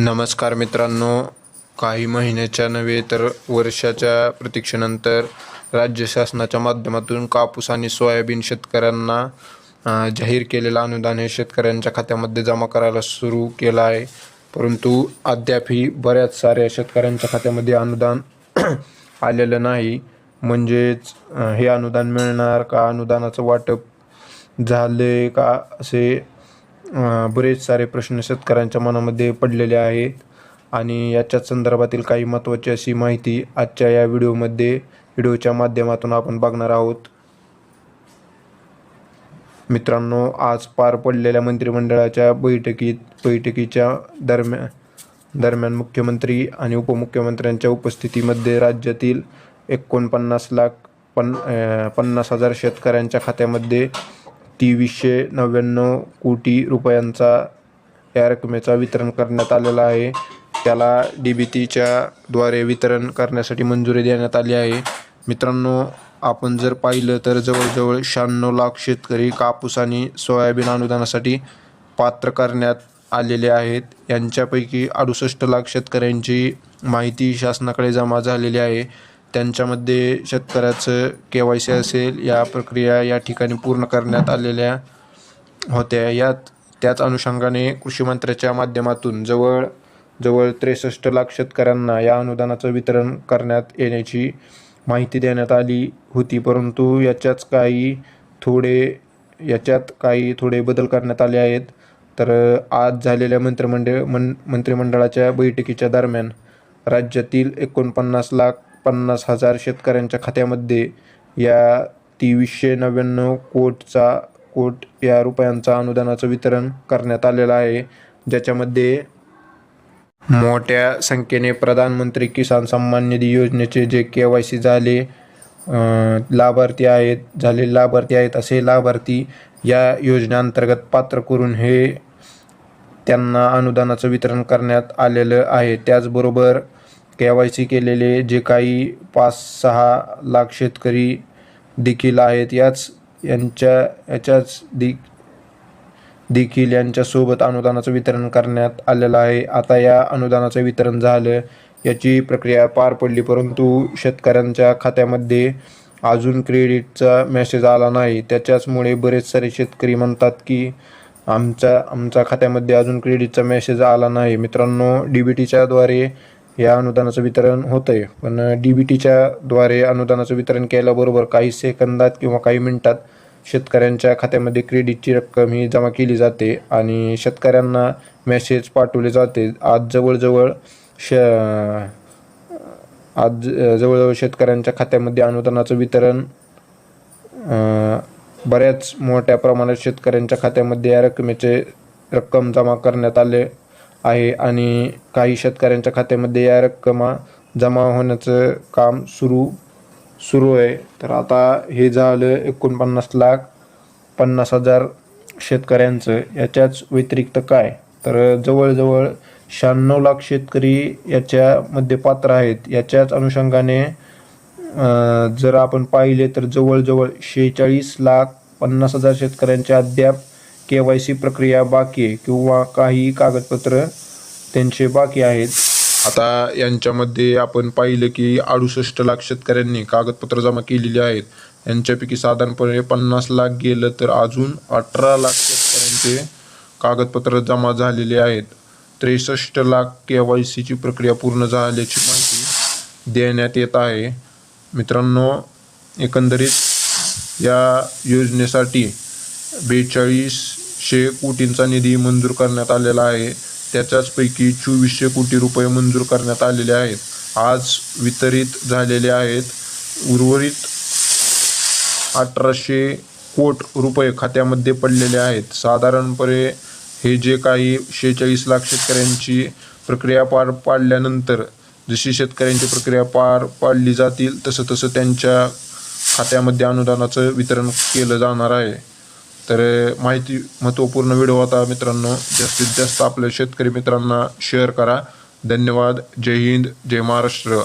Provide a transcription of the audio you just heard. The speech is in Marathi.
नमस्कार मित्रांनो. काही महिन्याच्या नव्हे तर वर्षाच्या प्रतीक्षेनंतर राज्य शासनाच्या माध्यमातून कापूस आणि सोयाबीन शेतकऱ्यांना जाहीर केलेलं अनुदान हे शेतकऱ्यांच्या खात्यामध्ये जमा करायला सुरू केलं आहे. परंतु अद्यापही बऱ्याच साऱ्या शेतकऱ्यांच्या खात्यामध्ये अनुदान आलेलं नाही. म्हणजेच हे अनुदान मिळणार का? अनुदानाचं वाटप झाले का? असे बरेच सारे प्रश्न शेतकऱ्यांच्या मनामध्ये पडलेले आहेत आणि याच्या संदर्भातील काही महत्त्वाची अशी माहिती आजच्या या व्हिडिओमध्ये व्हिडिओच्या माध्यमातून आपण बघणार आहोत. मित्रांनो आज पार पडलेल्या मंत्रिमंडळाच्या बैठकीत बैठकीच्या दरम्यान दरम्यान मुख्यमंत्री आणि उपमुख्यमंत्र्यांच्या उपस्थितीमध्ये राज्यातील एकोणपन्नास लाख पन पन्नास हजार शेतकऱ्यांच्या खात्यामध्ये तेवीसशे नव्याण्णव कोटी रुपयांचा या रकमेचा वितरण करण्यात आलेला आहे. त्याला डी बी टीच्या द्वारे वितरण करण्यासाठी मंजुरी देण्यात आली आहे. मित्रांनो आपण जर पाहिलं तर जवळजवळ शहाण्णव लाख शेतकरी कापूस आणि सोयाबीन अनुदानासाठी पात्र करण्यात आलेले आहेत. यांच्यापैकी अडुसष्ट लाख शेतकऱ्यांची माहिती शासनाकडे जमा झालेली आहे. त्यांच्यामध्ये शेतकऱ्याचं के वाय सी असेल या प्रक्रिया या ठिकाणी पूर्ण करण्यात आलेल्या होत्या. यात त्याच अनुषंगाने कृषीमंत्र्याच्या माध्यमातून जवळ जवळ त्रेसष्ट लाख शेतकऱ्यांना या अनुदानाचं वितरण करण्यात येण्याची माहिती देण्यात आली होती. परंतु याच्याच काही थोडे याच्यात काही थोडे बदल करण्यात आले आहेत. तर आज झालेल्या मंत्रिमंडळ मं मंत्रिमंडळाच्या बैठकीच्या दरम्यान राज्यातील एकोणपन्नास लाख पन्नास हजार शेतकऱ्यांच्या खात्यामध्ये या तेवीसशे नव्याण्णव कोटचा कोट या रुपयांचा अनुदानाचं वितरण करण्यात आलेलं आहे. ज्याच्यामध्ये मोठ्या संख्येने प्रधानमंत्री किसान सन्मान निधी योजनेचे जे के वाय सी झाले लाभार्थी आहेत झाले लाभार्थी आहेत असे लाभार्थी या योजनेअंतर्गत पात्र करून हे त्यांना अनुदानाचं वितरण करण्यात आलेलं आहे. त्याचबरोबर के वाय सी केलेले जे काही पाच सहा लाख शेतकरी देखील आहेत याच यांच्या याच्याच दि देखील यांच्यासोबत अनुदानाचं वितरण करण्यात आलेलं आहे. आता या अनुदानाचं वितरण झालं याची प्रक्रिया पार पडली परंतु शेतकऱ्यांच्या खात्यामध्ये अजून क्रेडिटचा मेसेज आला नाही. त्याच्याचमुळे बरेच सारे शेतकरी म्हणतात की आमच्या आमच्या खात्यामध्ये अजून क्रेडिटचा मेसेज आला नाही. मित्रांनो डी बी टीच्याद्वारे या अनुदानाचं वितरण होतं आहे पण डी बी टीच्या द्वारे अनुदानाचं वितरण केल्याबरोबर काही सेकंदात किंवा काही मिनिटात शेतकऱ्यांच्या खात्यामध्ये क्रेडिटची रक्कम ही जमा केली जाते आणि शेतकऱ्यांना मेसेज पाठवले जाते. आज जवळजवळ श आज जवळजवळ शेतकऱ्यांच्या खात्यामध्ये अनुदानाचं वितरण बऱ्याच मोठ्या प्रमाणात शेतकऱ्यांच्या खात्यामध्ये या रकमेचे रक्कम जमा करण्यात आले. आहे आणि काही शेतकऱ्यांच्या खात्यामध्ये या रक्कमा जमा होण्याचं काम सुरू सुरू आहे. तर आता हे झालं एकोणपन्नास लाख पन्नास हजार शेतकऱ्यांचं. याच्याच व्यतिरिक्त काय? तर जवळजवळ शहाण्णव लाख शेतकरी याच्यामध्ये पात्र आहेत. याच्याच अनुषंगाने जर आपण पाहिले तर जवळजवळ शेहेचाळीस लाख पन्नास हजार शेतकऱ्यांच्या अद्याप के वाय सी प्रक्रिया बाकी आहे किंवा काही कागदपत्र त्यांचे बाकी आहेत? आता यांच्यामध्ये आपण पाहिलं की अडुसष्ट लाख शेतकऱ्यांनी कागदपत्र जमा केलेली आहेत. यांच्यापैकी साधारणपणे पन्नास लाख गेलं तर अजून अठरा लाख शेतकऱ्यांचे कागदपत्र जमा झालेले आहेत. त्रेसष्ट लाख के वाय सीची प्रक्रिया पूर्ण झाल्याची माहिती देण्यात येत आहे. मित्रांनो एकंदरीत या योजनेसाठी बेचाळीस बेचाळीसशे कोटींचा निधी मंजूर करण्यात आलेला आहे. त्याच्याचपैकी चोवीसशे कोटी रुपये मंजूर करण्यात आलेले आहेत. आज वितरित झालेले आहेत. उर्वरित अठराशे कोट रुपये खात्यामध्ये पडलेले आहेत. साधारणपणे हे जे काही शेहेचाळीस लाख शेतकऱ्यांची प्रक्रिया पार पाडल्यानंतर जशी शेतकऱ्यांची प्रक्रिया पार पाडली जातील तसं तसं त्यांच्या खात्यामध्ये अनुदानाचं वितरण केलं जाणार आहे. तर माहिती महत्त्वपूर्ण व्हिडिओ होता मित्रांनो. जास्तीत जास्त आपल्या शेतकरी मित्रांना शेअर करा. धन्यवाद. जय हिंद. जय महाराष्ट्र.